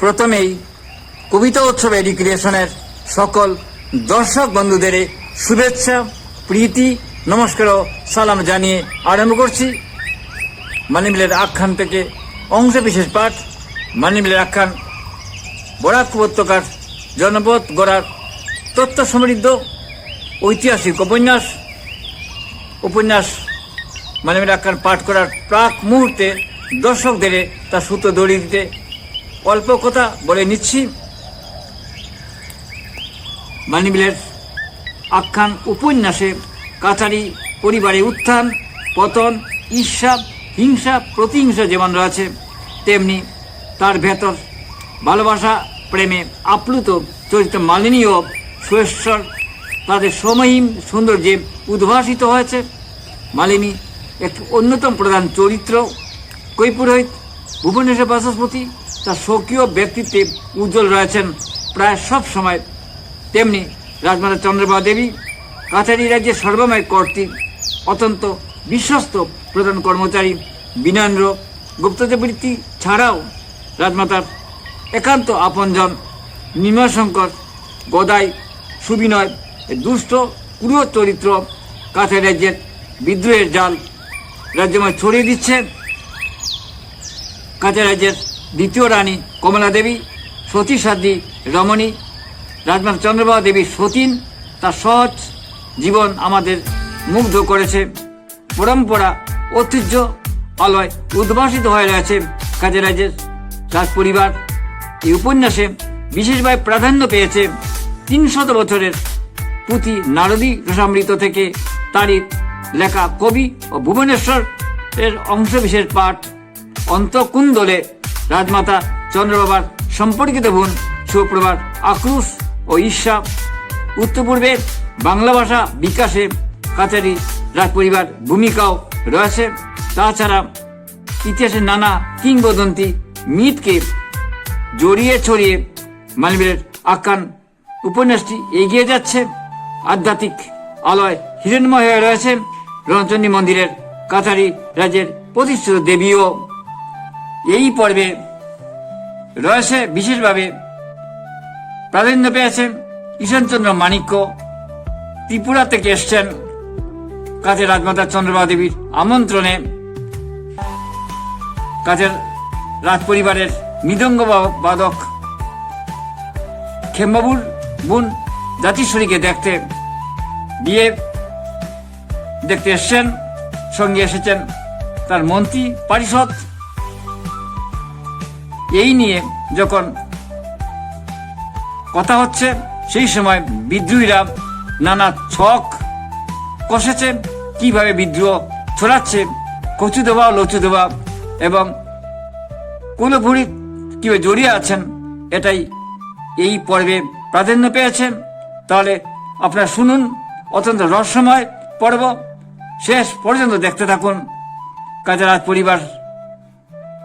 প্রথমেই কবিতা উৎসব এডুকেশনের সকল দর্শক বন্ধুদের শুভেচ্ছা, প্রীতি, নমস্কার সালাম জানিয়ে আরম্ভ করছি। মানিমিলের আখ্যান থেকে অংশ বিশেষ পাঠ, মানিমিলের আখ্যান, বরাক উপত্যকার জনপদ গড়ার তথ্য সমৃদ্ধ ঐতিহাসিক উপন্যাস। উপন্যাস মানিমিলের আখ্যান পাঠ করার প্রাক মুহূর্তে দর্শকদের তার সূত্র দড়িয়ে দিতে অল্প কথা বলে নিচ্ছি। মানিমিলের আখ্যান উপন্যাসে কাছারি পরিবারে উত্থান, পতন, ঈর্ষা, হিংসা, প্রতিহিংসা যেমন রয়েছে, তেমনি তার ভেতর ভালোবাসা, প্রেমে আপ্লুত চরিত্র মালিনী ও সুরেশ্বর তাদের সময়হীন সৌন্দর্যে উদ্ভাসিত হয়েছে। মালিনী একটি অন্যতম প্রধান চরিত্র কৈপুরোহিত ভুবনেশ্বর বাচস্পতি তার স্বকীয় ব্যক্তিত্বে উজ্জ্বল রয়েছেন প্রায় সব সময়। তেমনি রাজমাতা চন্দ্রবাবু দেবী, কাছারি রাজ্যের সর্বময় কর্তৃক অত্যন্ত বিশ্বস্ত প্রধান কর্মচারী বিনন্দ্র গুপ্তচরবৃত্তি ছাড়াও রাজমাতার একান্ত আপনজন নিমশঙ্কর গদাই, সুবিনয়, দুষ্ট ক্রূর চরিত্র কাছারি রাজ্যের বিদ্রোহের জাল রাজ্যময় ছড়িয়ে দিচ্ছে কাছারি রাজ্যের দ্বিতীয় রানী কমলা দেবী, সতী সাধ্বী রমণী রাজমাতা চন্দ্রবাবু দেবী সতীন, তার সহজ জীবন আমাদের মুগ্ধ করেছে। পরম্পরা, ঐতিহ্য, আলয় উদ্ভাসিত হয়ে রয়েছে কাজে রাজ্যের রাজ পরিবার এই উপন্যাসে বিশেষভাবে প্রাধান্য পেয়েছে তিনশত বছরের পুঁথি নারদী রসামৃত থেকে। তারই লেখা কবি ও ভুবনেশ্বর এর অংশবিশেষ পাঠ অন্তকুন্দলে রাজমাতা চন্দ্রবাবার সম্পর্কিত বোন সুপ্রভার আক্রোশ ও ঈর্ষা। উত্তর পূর্বে বাংলা ভাষা বিকাশে কাছারি রাজপরিবার ভূমিকাও রয়েছে। তাছাড়া ইতিহাসের নানা কিংবদন্তি মিথকে জড়িয়ে ছড়িয়ে মানবীরের আখ্যান উপন্যাসটি এগিয়ে যাচ্ছে। আধ্যাত্মিক আলয় হিরণময় হয়ে রয়েছে। রণচণ্ডী মন্দিরের কাছারি রাজ্যের প্রতিষ্ঠিত দেবীও এই পর্বে রয়েছে বিশেষভাবে প্রাধান্য পেয়েছেন ঈশানচন্দ্র মাণিক্য, ত্রিপুরা থেকে এসছেন কাজের রাজমাতা চন্দ্রবাবু দেবীর আমন্ত্রণে কাজের রাজ পরিবারের মৃদঙ্গ বাদক খেমবাবুর বোন জাতিশ্বরীকে দেখতে, বিয়ে দেখতে এসছেন, সঙ্গে এসেছেন তার মন্ত্রী পরিষদ এই নিয়ে যখন কথা হচ্ছে, সেই সময় বিদ্রোহীরা নানা ছক কষেছে, কীভাবে বিদ্রোহ ছড়াচ্ছে, কচু দেওয়া, লচু দেওয়া, এবং কুলভুরি কীভাবে জড়িয়ে আছেন, এটাই এই পর্বে প্রাধান্য পেয়েছেন তাহলে আপনারা শুনুন, অত্যন্ত রহস্যময় পর্ব। শেষ পর্যন্ত দেখতে থাকুন। কাজারাজ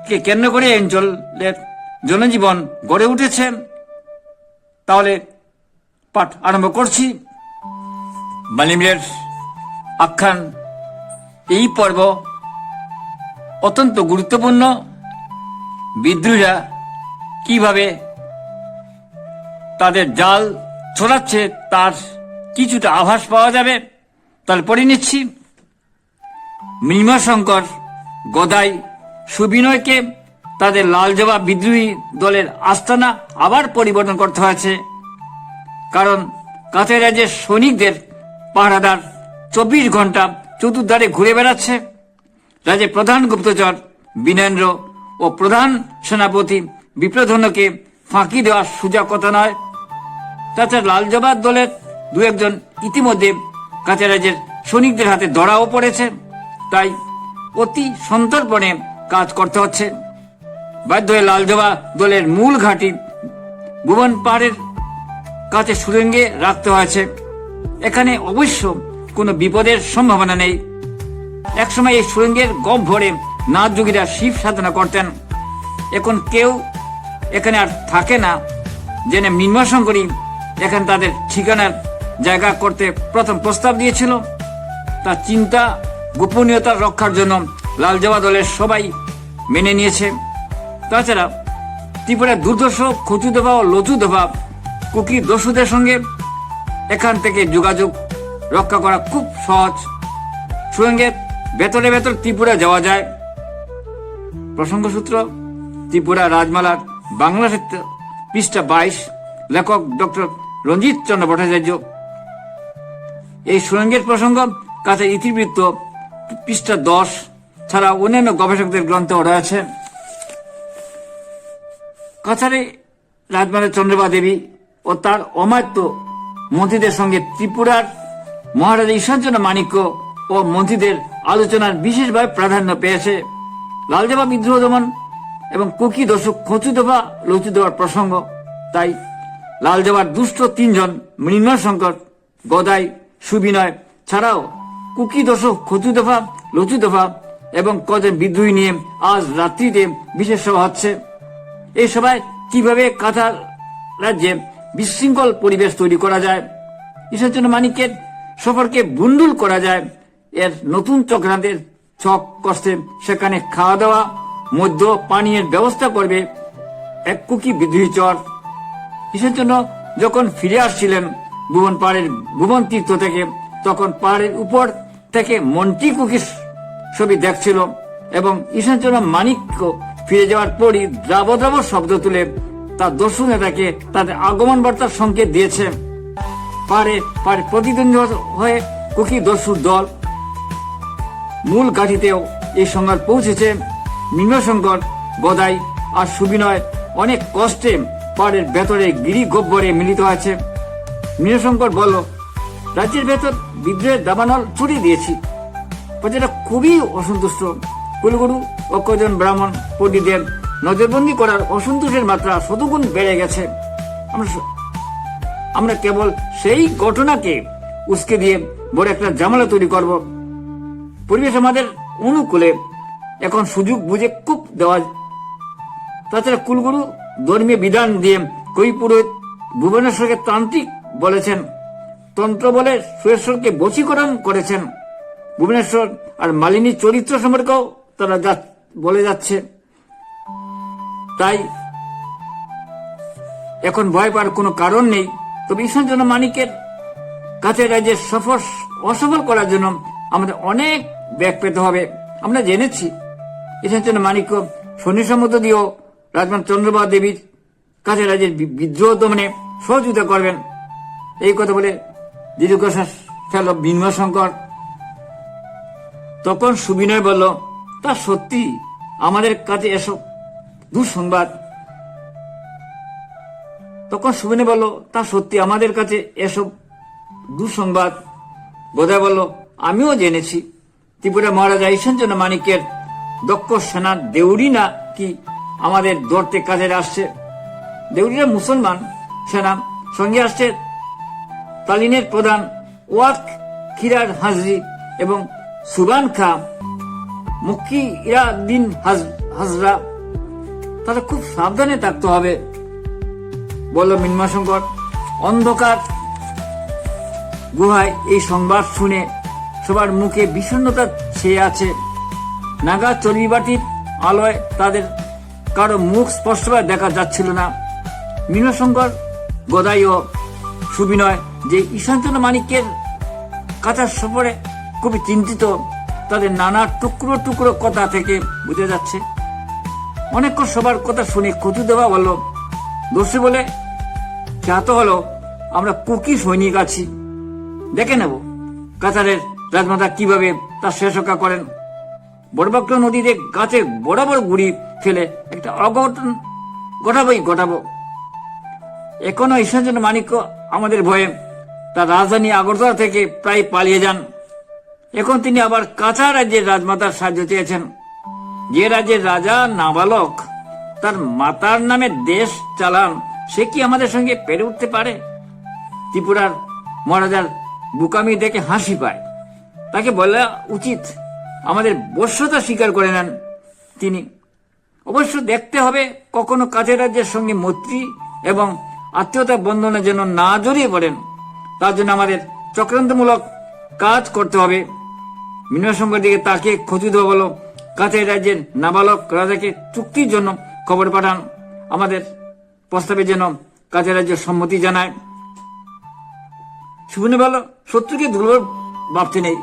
পরিবারকে কেন্দ্র করে অঞ্চলের জনজীবন গড়ে উঠেছেন? তাহলে পাঠ আরম্ভ করছি। মালিমের আখ্যান, এই পর্ব অত্যন্ত গুরুত্বপূর্ণ। বিদ্রোহীরা কীভাবে তাদের জাল ছড়াচ্ছে, তার কিছুটা আভাস পাওয়া যাবে পড়ে নিচ্ছি। মৃমাশঙ্কর গদাই সুবিনয়কে তাদের লাল জবা বিদ্রোহী দলের আস্তানা আবার পরিবর্তন করতে হয়েছে। কারণ কাছের রাজ্যের সৈনিকদের পাহারাদার চব্বিশ ঘণ্টা চতুর্ধারে ঘুরে বেড়াচ্ছে। রাজ্যের প্রধান গুপ্তচর বিনেন্দ্র ও প্রধান সেনাপতি বিপ্রধনকে ফাঁকি দেওয়া সুযোগ কথা নয়। তাছাড়া লাল জবার দলের দু একজন ইতিমধ্যে কাছে রাজ্যের সৈনিকদের হাতে ধরাও পড়েছে। তাই অতি সন্তর্পণে কাজ করতে হচ্ছে। বাধ্য হয়ে লালজবা দলের মূল ঘাঁটি ভুবন পাহাড়ের কাছে সুরঙ্গে রাখতে হয়েছে। এখানে অবশ্য কোনো বিপদের সম্ভাবনা নেই। একসময় এই সুরঙ্গের ভরে নাথ যোগীরা শিব সাধনা করতেন। এখন কেউ এখানে আর থাকে না। জেনে মৃন্মশঙ্করী এখানে তাদের ঠিকানার জায়গা করতে প্রথম প্রস্তাব দিয়েছিল। তার চিন্তা গোপনীয়তা রক্ষার জন্য লালজবা দলের সবাই মেনে নিয়েছে। তাছাড়া ত্রিপুরার দুর্দশ খচুদফা ও লচুদফা কুকি দস্যুদের সঙ্গে এখান থেকে যোগাযোগ রক্ষা করা খুব সহজ। সুরঙ্গের ভেতরে ভেতর ত্রিপুরা যাওয়া যায়। প্রসঙ্গসূত্র ত্রিপুরা রাজমালার বাংলা সাহিত্য পৃষ্ঠা বাইশ, লেখক ডক্টর রঞ্জিত চন্দ্র ভট্টাচার্য। এই সুরঙ্গের প্রসঙ্গ কাছে ইতিবৃত্ত পৃষ্ঠা দশ ছাড়া অন্যান্য গবেষকদের গ্রন্থও রয়েছে। কাছারে রাজমাতা চন্দ্রবা দেবী ও তার অমাত্য মন্ত্রীদের সঙ্গে ত্রিপুরার মহারাজা ঈশ্বরচন্দ্র মাণিক্য ও মন্ত্রীদের আলোচনার বিশেষভাবে প্রাধান্য পেয়েছে। লালজাবা বিদ্রোহ দমন এবং কুকি দশক খচুদফা লচুদফার প্রসঙ্গ। তাই লালজাবার দুষ্ট তিনজন মৃন্ময় শঙ্কর, গদাই, সুবিনয় ছাড়াও কুকি দশক খচুদফা লচুদফা এবং কজন বিদ্রোহী নিয়ে আজ রাত্রিতে বিশেষ সভা হচ্ছে। এই সভায় কীভাবে কাতার রাজ্যে বিশৃঙ্খল পরিবেশ তৈরি করা যায়, ঈশ্বরচন্দ্র মানিকের সফরকে বুন্ডুল করা যায়, এর নতুন চক্রান্তের ছক কষ্টে সেখানে খাওয়া দাওয়া মধ্য পানীয়ের ব্যবস্থা করবে এক কুকি বিদ্রোহী চর। ঈশ্বরচন্দ্র যখন ফিরে আসছিলেন ভুবন পাহাড়ের ভুবন তীর্থ থেকে, তখন পাহাড়ের উপর থেকে মন্টি কুকির ছবি দেখছিল এবং ঈশ্বরচন্দ্র মানিক্য ফিরে যাওয়ার পরই দ্রাব দ্রাব শব্দ তুলে তার দস্যু নেতাকে তাদের আগমন বার্তার সংকেত দিয়েছে। পারে পারে প্রতিদ্বন্দ্বী হয়ে কুকি দস্যুর দল মূল ঘাটিতেও এই সংবাদ পৌঁছেছে। নিম্নশঙ্কর গদাই আর সুবিনয় অনেক কষ্টে পাহাড়ের ভেতরে গিরি গব্বরে মিলিত হয়েছে। নিম্নশঙ্কর বলল রাজ্যের ভেতর বিদ্রোহের দাবানল ছড়িয়ে দিয়েছি। প্রজারা খুবই অসন্তুষ্ট। কুলগুরু ও কজন ব্রাহ্মণ পণ্ডিতদের নজরবন্দি করার অসন্তোষের মাত্রা শতগুণ বেড়ে গেছে। আমরা আমরা কেবল সেই ঘটনাকে উস্কে দিয়ে বড় একটা জামালা তৈরি করব। পরিবেশ আমাদের অনুকূলে এখন সুযোগ বুঝে খুব দেওয়া তাছাড়া কুলগুরু ধর্মীয় বিধান দিয়ে কই পুরোহিত ভুবনেশ্বরকে তান্ত্রিক বলেছেন। তন্ত্র বলে সুরেশ্বরকে বশীকরণ করেছেন। ভুবনেশ্বর আর মালিনীর চরিত্র সম্পর্কেও তারা বলে যাচ্ছে। তাই এখন ভয় পাওয়ার কোনো কারণ নেই। তবে ঈশ্বরচন্দ্র মানিকের কাছে রাজ্যের সফর, অসফল করার জন্য আমাদের অনেক ব্যাগ পেতে হবে। আমরা জেনেছি ঈশ্বরচন্দ্র মানিক্য সন্ন্যাসের মধ্য দিয়েও রাজমান চন্দ্রবা দেবীর কাছে রাজ্যের বিদ্রোহ দমনে সহযোগিতা করবেন। এই কথা বলে দীর্ঘশ্বাস ফেল বিন্ময় শঙ্কর তখন সুবিনয় বলল, তা সত্যি? আমাদের কাছে এসব দুঃসংবাদ। তখন সুবিনয় বলল, তা সত্যি? আমাদের কাছে এসব দুঃসংবাদ। বোধহয় বলল, আমিও জেনেছি। ত্রিপুরা মহারাজা ঈশ্বরচন্দ্র মানিকের দক্ষ সেনার দেউরি না কি আমাদের ধরতে কাজে আসছে? দেউরিরা মুসলমান, সেনা সঙ্গে আসছে। তালিনের প্রধান ওয়াক খিরার হাজরি এবং সুবান খা মুক্কি ইরাদিন হাজ- হাজরা, তারা খুব সাবধানে থাকতে হবে। বলল মিনমাশঙ্কর অন্ধকার গুহায় এই সংবাদ শুনে সবার মুখে বিষণ্ণতা ছেয়ে আছে। নাগা চর্বিবাটির আলোয় তাদের কারও মুখ স্পষ্টভাবে দেখা যাচ্ছিল না। মীনশঙ্কর গদাই ও সুবিনয় যে ঈশান্তন মানিক্যের কাঁচার সফরে খুবই চিন্তিত তাদের নানা টুকরো টুকরো কথা থেকে বুঝে যাচ্ছে। অনেকক্ষণ সবার কথা শুনে কচু দেওয়া বলল দোষী বলে খ্যাত হলো, আমরা কুকি সৈনিক আছি। দেখে নেব, কাতারের রাজমাতা কীভাবে তার শেষকা করেন। বড়বাক্য নদীতে গাছে বরাবর গুড়ি ফেলে একটা অঘটন ঘটাবই ঘটাবো। এখনও ঈশ্বরচন্দ্র মানিক্য আমাদের ভয়ে তার রাজধানী আগরতলা থেকে প্রায় পালিয়ে যান। এখন তিনি আবার কাছা রাজ্যের রাজমাতার সাহায্য চেয়েছেন। যে রাজ্যের রাজা নাবালক, তার মাতার নামে দেশ চালান, সে কি আমাদের সঙ্গে পেরে উঠতে পারে? ত্রিপুরার মহারাজার বুকামি দেখে হাসি পায়। তাকে বলা উচিত, আমাদের বর্ষতা স্বীকার করে নেন। তিনি, অবশ্য দেখতে হবে কখনো কাছের রাজ্যের সঙ্গে মৈত্রী এবং আত্মীয়তা বন্ধনে জন্য না জড়িয়ে পড়েন। তার জন্য আমাদের চক্রান্তমূলক কাজ করতে হবে। মিনসঙ্গের দিকে তাকে খচিত বলো। কাছের রাজ্যের নাবালক রাজাকে চুক্তির জন্য খবর পাঠান। আমাদের প্রস্তাবে যেন কাজের রাজ্য সম্মতি জানায়। সুবিনে বলো শত্রুকে দুর্বল ভাবতে নেই।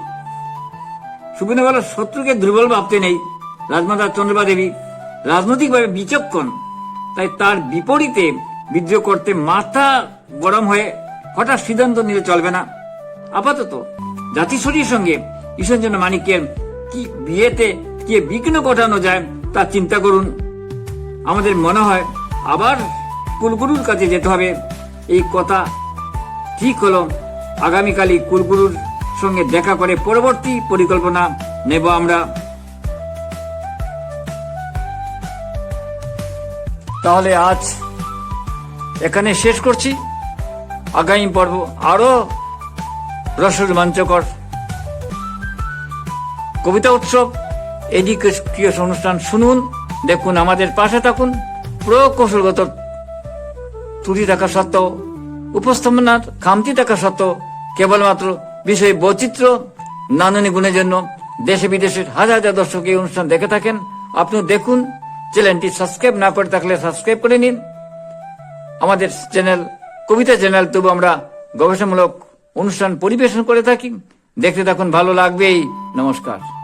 সুবিনে বলো শত্রুকে দুর্বল ভাবতে নেই। রাজমাতা চন্দ্রবা দেবী রাজনৈতিকভাবে বিচক্ষণ। তাই তার বিপরীতে বিদ্রোহ করতে মাথা গরম হয়ে হঠাৎ সিদ্ধান্ত নিলে চলবে না। আপাতত জাতিশরীর সঙ্গে ঈশ্বরচন্দ্র মানিকের কি বিয়েতে, কে বিঘ্ন ঘটানো যায়, তা চিন্তা করুন। আমাদের মনে হয় আবার কুলগুরুর কাছে যেতে হবে। এই কথা ঠিক হলো। আগামীকালই কুলগুরুর সঙ্গে দেখা করে পরবর্তী পরিকল্পনা নেব আমরা। তাহলে আজ এখানে শেষ করছি। আগামী পর্ব আরও রসরোমাঞ্চকর। কবিতা উৎসব, এডুকেশন অনুষ্ঠান শুনুন, দেখুন, আমাদের পাশে থাকুন প্রকৌশলগত ত্রুটি থাকা সত্ত্বেও, উপস্থাপনার খামতি থাকা সত্ত্বেও, কেবলমাত্র বিষয় বৈচিত্র্য, নান্দনিক গুণের জন্য দেশে বিদেশের হাজার হাজার দর্শক এই অনুষ্ঠান দেখে থাকেন। আপনিও দেখুন, চ্যানেলটি সাবস্ক্রাইব না করে থাকলে সাবস্ক্রাইব করে নিন। আমাদের চ্যানেল, কবিতা চ্যানেল তবু আমরা গবেষণামূলক অনুষ্ঠান পরিবেশন করে থাকি। দেখতে থাকুন ভালো লাগবেই। নমস্কার।